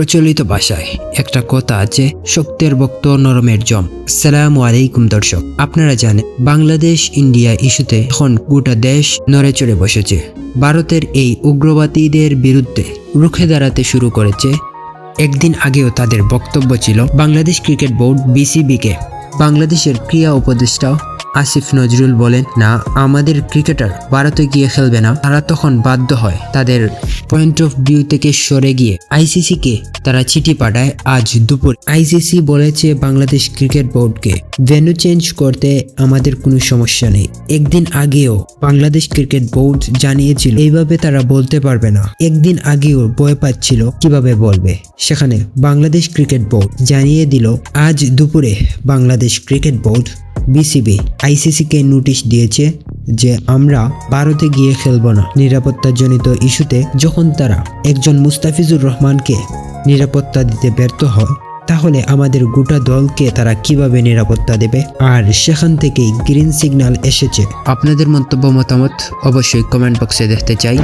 প্রচলিত ভাষায় একটা কথা আছে শক্তের বক্ত নরমের জম। সালাম আলাইকুম দর্শক, আপনারা জানেন বাংলাদেশ ইন্ডিয়া ইস্যুতে এখন গোটা দেশ নড়ে চড়ে বসেছে। ভারতের এই উগ্রবাদীদের বিরুদ্ধে রুখে দাঁড়াতে শুরু করেছে। একদিন আগেও তাদের বক্তব্য ছিল, বাংলাদেশ ক্রিকেট বোর্ড, বিসিবিকে, বাংলাদেশের ক্রীড়া উপদেষ্টা আসিফ নজরুল বলেন, না, আমাদের ক্রিকেটার ভারতে গিয়ে খেলবে না। তারা তখন বাধ্য হয় তাদের পয়েন্ট অফ ভিউ থেকে সরে গিয়ে আইসিসিকে তারা চিঠি পাঠায় আজ দুপুর। আইসিসি বলেছে, বাংলাদেশ ক্রিকেট বোর্ডকে ভেন্যু চেঞ্জ করতে আমাদের কোনো সমস্যা নেই। একদিন আগেও বাংলাদেশ ক্রিকেট বোর্ড জানিয়েছিল, এইভাবে তারা বলতে পারবে না। একদিন আগেও ভয় পাচ্ছিল, কীভাবে বলবে? সেখানে বাংলাদেশ ক্রিকেট বোর্ড জানিয়ে দিল, আজ দুপুরে বাংলাদেশ ক্রিকেট বোর্ড বিসিবি, আইসিসিকে নোটিশ দিয়েছে যে আমরা ভারতে গিয়ে খেলব না। নিরাপত্তাজনিত ইস্যুতে যখন তারা একজন মুস্তাফিজুর রহমানকে নিরাপত্তা দিতে ব্যর্থ হয়, তাহলে আমাদের গোটা দলকে তারা কীভাবে নিরাপত্তা দেবে? আর সেখান থেকেই গ্রিন সিগন্যাল এসেছে। আপনাদের মন্তব্য, মতামত অবশ্যই কমেন্ট বক্সে দেখতে চাই।